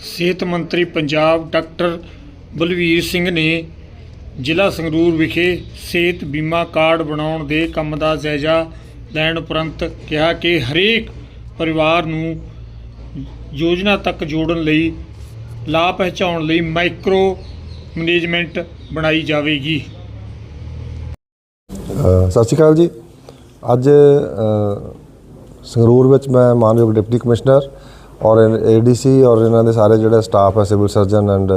ਸਿਹਤ ਮੰਤਰੀ ਪੰਜਾਬ ਡਾਕਟਰ ਬਲਵੀਰ ਸਿੰਘ ਨੇ ਜ਼ਿਲ੍ਹਾ ਸੰਗਰੂਰ ਵਿਖੇ ਸਿਹਤ ਬੀਮਾ ਕਾਰਡ ਬਣਾਉਣ ਦੇ ਕੰਮ ਦਾ ਜਾਇਜ਼ਾ ਲੈਣ ਉਪਰੰਤ ਕਿਹਾ ਕਿ ਹਰੇਕ ਪਰਿਵਾਰ ਨੂੰ ਯੋਜਨਾ ਤੱਕ ਜੋੜਨ ਲਈ, ਲਾਭ ਪਹੁੰਚਾਉਣ ਲਈ ਮਾਈਕਰੋ ਮੈਨੇਜਮੈਂਟ ਬਣਾਈ ਜਾਵੇਗੀ। ਸਤਿ ਸ਼੍ਰੀ ਅਕਾਲ ਜੀ। ਅੱਜ ਸੰਗਰੂਰ ਵਿੱਚ ਮੈਂ ਮਾਨਯੋਗ ਡਿਪਟੀ ਕਮਿਸ਼ਨਰ ਔਰ ਏਡੀਸੀ ਔਰ ਇਹਨਾਂ ਦੇ ਸਾਰੇ ਜਿਹੜੇ ਸਟਾਫ ਹੈ ਸਿਵਲ ਸਰਜਨ ਐਂਡ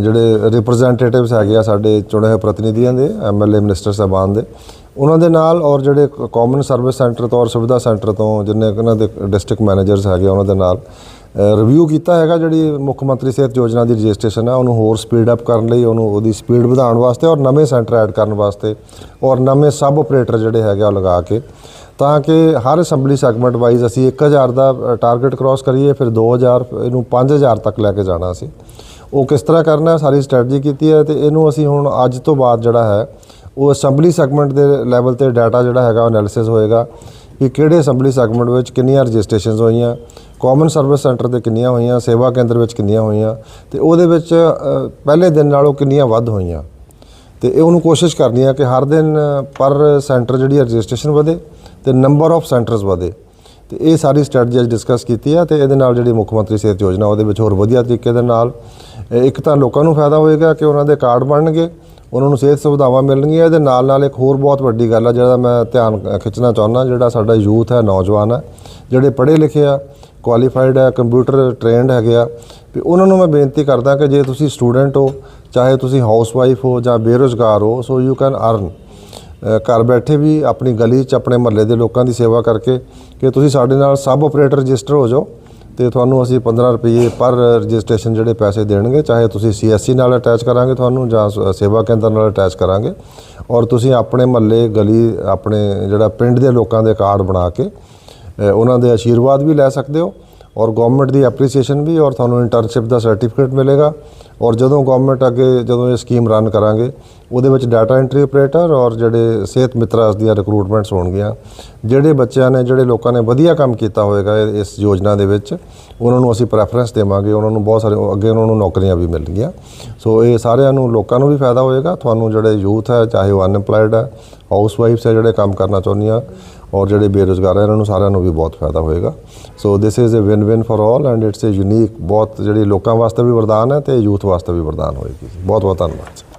ਜਿਹੜੇ ਰਿਪਰੈਜ਼ੈਂਟੇਟਿਵਸ ਹੈਗੇ ਆ ਸਾਡੇ ਚੁਣੇ ਹੋਏ ਪ੍ਰਤੀਨਿਧੀਆਂ ਦੇ ਐਮਐਲਏ ਮਿਨਿਸਟਰ ਸਾਹਿਬਾਨ ਦੇ ਉਹਨਾਂ ਦੇ ਨਾਲ ਔਰ ਜਿਹੜੇ ਕਾਮਨ ਸਰਵਿਸ ਸੈਂਟਰ ਤੋਂ ਔਰ ਸੁਵਿਧਾ ਸੈਂਟਰ ਤੋਂ ਜਿੰਨੇ ਇਹਨਾਂ ਦੇ ਡਿਸਟ੍ਰਿਕਟ ਮੈਨੇਜਰਸ ਹੈਗੇ ਆ, ਉਹਨਾਂ ਦੇ ਨਾਲ ਰਿਵਿਊ ਕੀਤਾ ਹੈਗਾ ਜਿਹੜੀ ਮੁੱਖ ਮੰਤਰੀ ਸਿਹਤ ਯੋਜਨਾ ਦੀ ਰਜਿਸਟ੍ਰੇਸ਼ਨ ਹੈ ਉਹਨੂੰ ਹੋਰ ਸਪੀਡ ਅਪ ਕਰਨ ਲਈ, ਉਹਨੂੰ ਉਹਦੀ ਸਪੀਡ ਵਧਾਉਣ ਵਾਸਤੇ ਔਰ ਨਵੇਂ ਸੈਂਟਰ ਐਡ ਕਰਨ ਵਾਸਤੇ ਔਰ ਨਵੇਂ ਸਬ ਆਪਰੇਟਰ ਜਿਹੜੇ ਹੈਗੇ ਆ ਉਹ ਲਗਾ ਕੇ, ਤਾਂ ਕਿ ਹਰ ਅਸੈਂਬਲੀ ਸੈਗਮੈਂਟ ਵਾਈਜ਼ ਅਸੀਂ 1000 ਦਾ ਟਾਰਗੇਟ ਕ੍ਰਾਸ ਕਰੀਏ, ਫਿਰ 2000 ਇਹਨੂੰ 5000 ਤੱਕ ਲੈ ਕੇ ਜਾਣਾ ਸੀ ਉਹ ਕਿਸ ਤਰ੍ਹਾਂ ਕਰਨਾ, ਸਾਰੀ ਸਟ੍ਰੈਟਜੀ ਕੀਤੀ ਹੈ ਤੇ ਇਹਨੂੰ ਅਸੀਂ ਹੁਣ ਅੱਜ ਤੋਂ ਬਾਅਦ ਜਿਹੜਾ ਹੈ, ਉਹ ਅਸੈਂਬਲੀ ਸੈਗਮੈਂਟ ਦੇ ਲੈਵਲ ਤੇ ਡਾਟਾ ਜਿਹੜਾ ਹੈਗਾ ਐਨਾਲਿਸਿਸ ਹੋਏਗਾ ਕਿ ਕਿਹੜੇ ਅਸੈਂਬਲੀ ਸੈਗਮੈਂਟ ਵਿੱਚ ਕਿੰਨੀਆਂ ਰਜਿਸਟ੍ਰੇਸ਼ਨਸ ਹੋਈਆਂ ਕਾਮਨ ਸਰਵਿਸ ਸੈਂਟਰ ਤੇ ਕਿੰਨੀਆਂ ਹੋਈਆਂ, ਸੇਵਾ ਕੇਂਦਰ ਵਿੱਚ ਕਿੰਨੀਆਂ ਹੋਈਆਂ ਤੇ ਉਹਦੇ ਵਿੱਚ ਪਹਿਲੇ ਦਿਨ ਨਾਲੋਂ ਕਿੰਨੀਆਂ ਵੱਧ ਹੋਈਆਂ। ਤੇ ਇਹ ਉਹਨੂੰ ਕੋਸ਼ਿਸ਼ ਕਰਨੀ ਆ ਕਿ ਹਰ ਦਿਨ ਪਰ ਸੈਂਟਰ ਜਿਹੜੀ ਰਜਿਸਟ੍ਰੇਸ਼ਨ ਵਧੇ ਤੇ ਨੰਬਰ ਆਫ ਸੈਂਟਰਸ ਵਧੇ। ਤੇ ਇਹ ਸਾਰੀ ਸਟ੍ਰੈਟਜੀ ਅੱਜ ਡਿਸਕਸ ਕੀਤੀ ਆ ਤੇ ਇਹਦੇ ਨਾਲ ਜਿਹੜੀ ਮੁੱਖ ਮੰਤਰੀ ਸਿਹਤ ਯੋਜਨਾ, ਉਹਦੇ ਵਿੱਚ ਹੋਰ ਵਧੀਆ ਤਰੀਕੇ ਦੇ ਨਾਲ ਇੱਕ ਤਾਂ ਲੋਕਾਂ ਨੂੰ ਫਾਇਦਾ ਹੋਏਗਾ ਕਿ ਉਹਨਾਂ ਦੇ ਕਾਰਡ ਬਣਨਗੇ, ਉਹਨਾਂ ਨੂੰ ਸਿਹਤ ਸੁਵਿਧਾਵਾਂ ਮਿਲਣਗੀਆਂ, ਇਹਦੇ ਨਾਲ ਨਾਲ ਇੱਕ ਹੋਰ ਬਹੁਤ ਵੱਡੀ ਗੱਲ ਆ ਜਿਹੜਾ ਮੈਂ ਧਿਆਨ ਖਿੱਚਣਾ ਚਾਹੁੰਦਾ, ਜਿਹੜਾ ਸਾਡਾ ਯੂਥ ਹੈ, ਨੌਜਵਾਨ ਹੈ ਜਿਹੜੇ ਪੜ੍ਹੇ ਲਿਖੇ ਆ ਕੁਆਲੀਫਾਈਡ ਹੈ ਕੰਪਿਊਟਰ ਟ੍ਰੇਨਡ ਹੈਗੇ ਆ, ਵੀ ਉਹਨਾਂ ਨੂੰ ਮੈਂ ਬੇਨਤੀ ਕਰਦਾ ਕਿ ਜੇ ਤੁਸੀਂ ਸਟੂਡੈਂਟ ਹੋ, ਚਾਹੇ ਤੁਸੀਂ ਹਾਊਸਵਾਈਫ ਹੋ ਜਾਂ ਬੇਰੁਜ਼ਗਾਰ ਹੋ ਸੋ ਯੂ ਕੈਨ ਅਰਨ ਘਰ ਬੈਠੇ ਵੀ ਆਪਣੀ ਗਲੀ 'ਚ, ਆਪਣੇ ਮਹੱਲੇ ਦੇ ਲੋਕਾਂ ਦੀ ਸੇਵਾ ਕਰਕੇ ਕਿ ਤੁਸੀਂ ਸਾਡੇ ਨਾਲ ਸਬ ਆਪਰੇਟਰ ਰਜਿਸਟਰ ਹੋ ਜਾਓ ਤੇ ਤੁਹਾਨੂੰ ਅਸੀਂ 15 ਰੁਪਏ ਪਰ ਰਜਿਸਟ੍ਰੇਸ਼ਨ ਜਿਹੜੇ ਪੈਸੇ ਦੇਣਗੇ, ਚਾਹੇ ਤੁਸੀਂ ਸੀਐਸਸੀ ਨਾਲ ਅਟੈਚ ਕਰਾਂਗੇ ਤੁਹਾਨੂੰ ਜਾਂ ਸ- ਸੇਵਾ ਕੇਂਦਰ ਨਾਲ ਅਟੈਚ ਕਰਾਂਗੇ ਔਰ ਤੁਸੀਂ ਆਪਣੇ ਮਹੱਲੇ, ਗਲੀ, ਆਪਣੇ ਜਿਹੜਾ ਪਿੰਡ ਦੇ ਲੋਕਾਂ ਦੇ ਕਾਰਡ ਬਣਾ ਕੇ ਉਹਨਾਂ ਦੇ ਆਸ਼ੀਰਵਾਦ ਵੀ ਲੈ ਸਕਦੇ ਹੋ ਔਰ ਗਵਰਨਮੈਂਟ ਦੀ ਐਪਰੀਸੀਏਸ਼ਨ ਵੀ ਔਰ ਤੁਹਾਨੂੰ ਇੰਟਰਨਸ਼ਿਪ ਦਾ ਸਰਟੀਫਿਕੇਟ ਮਿਲੇਗਾ ਔਰ ਜਦੋਂ ਗਵਰਨਮੈਂਟ ਅੱਗੇ ਜਦੋਂ ਇਹ ਸਕੀਮ ਰਨ ਕਰਾਂਗੇ, ਉਹਦੇ ਵਿੱਚ ਡਾਟਾ ਐਂਟਰੀ ਆਪਰੇਟਰ ਔਰ ਜਿਹੜੇ ਸਿਹਤ ਮਿੱਤਰਾਸ ਦੀਆਂ ਰਿਕਰੂਟਮੈਂਟਸ ਹੋਣਗੀਆਂ, ਜਿਹੜੇ ਬੱਚਿਆਂ ਨੇ, ਜਿਹੜੇ ਲੋਕਾਂ ਨੇ ਵਧੀਆ ਕੰਮ ਕੀਤਾ ਹੋਵੇਗਾ ਇਸ ਯੋਜਨਾ ਦੇ ਵਿੱਚ, ਉਹਨਾਂ ਨੂੰ ਅਸੀਂ ਪ੍ਰੈਫਰੈਂਸ ਦੇਵਾਂਗੇ, ਉਹਨਾਂ ਨੂੰ ਬਹੁਤ ਸਾਰੇ ਅੱਗੇ ਉਹਨਾਂ ਨੂੰ ਨੌਕਰੀਆਂ ਵੀ ਮਿਲਣਗੀਆਂ। ਸੋ ਇਹ ਸਾਰਿਆਂ ਨੂੰ, ਲੋਕਾਂ ਨੂੰ ਵੀ ਫਾਇਦਾ ਹੋਏਗਾ, ਤੁਹਾਨੂੰ ਜਿਹੜੇ ਯੂਥ ਹੈ, ਚਾਹੇ ਉਹ ਅਨਪਲਾਈਡ ਹੈ ਹਾਊਸ ਵਾਈਫਸ ਹੈ ਜਿਹੜੇ ਕੰਮ ਕਰਨਾ ਚਾਹੁੰਦੀਆਂ ਔਰ ਜਿਹੜੇ ਬੇਰੁਜ਼ਗਾਰ ਹੈ, ਇਹਨਾਂ ਨੂੰ ਸਾਰਿਆਂ ਨੂੰ ਵੀ ਬਹੁਤ ਫਾਇਦਾ ਹੋਏਗਾ। So this is a win win for all and it's a unique ਬਹੁਤ ਜਿਹੜੀ ਲੋਕਾਂ ਵਾਸਤੇ ਵੀ ਵਰਦਾਨ ਹੈ ਤੇ ਯੂਥ ਵਾਸਤੇ ਵੀ ਵਰਦਾਨ ਹੋਏਗੀ। ਬਹੁਤ ਬਹੁਤ ਧੰਨਵਾਦ।